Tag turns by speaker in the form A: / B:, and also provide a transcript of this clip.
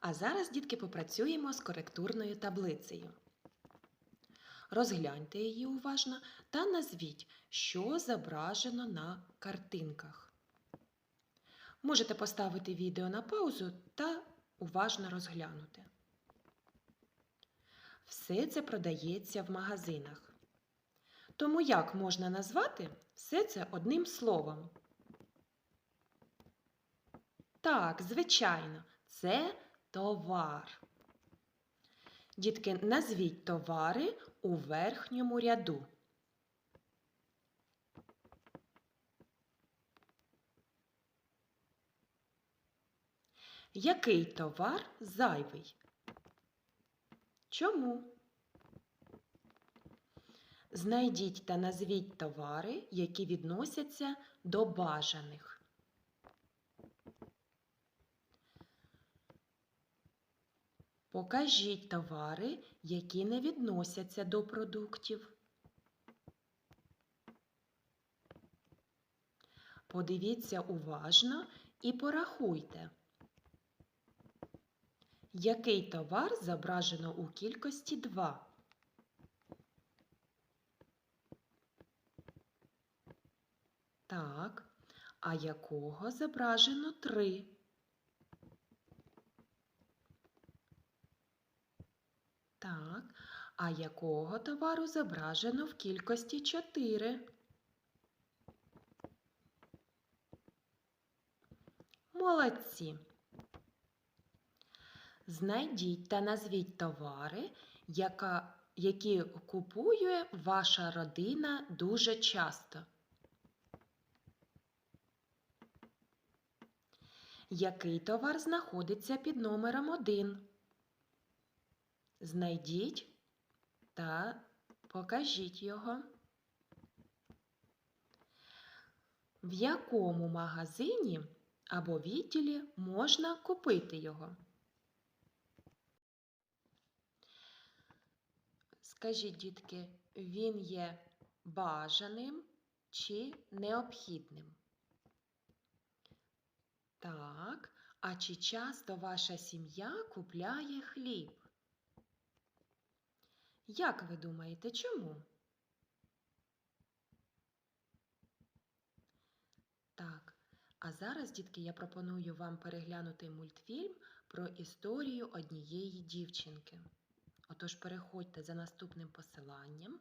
A: А зараз, дітки, попрацюємо з коректурною таблицею. Розгляньте її уважно та назвіть, що зображено на картинках. Можете поставити відео на паузу та уважно розглянути. Все це продається в магазинах. Тому як можна назвати все це одним словом? Так, звичайно, це товар. Дітки, назвіть товари у верхньому ряду. Який товар зайвий? Чому? Знайдіть та назвіть товари, які відносяться до бажаних. Покажіть товари, які не відносяться до продуктів. Подивіться уважно і порахуйте. Який товар зображено у кількості 2? Так. А якого зображено 3? Так. А якого товару зображено в кількості 4? Молодці. Знайдіть та назвіть товари, яка, які купує ваша родина дуже часто. Який товар знаходиться під номером 1? Знайдіть та покажіть його. В якому магазині або відділі можна купити його? Скажіть, дітки, він є бажаним чи необхідним? Так, а чи часто ваша сім'я купляє хліб? Як ви думаєте, чому? Так, а зараз, дітки, я пропоную вам переглянути мультфільм про історію однієї дівчинки. Отож, переходьте за наступним посиланням.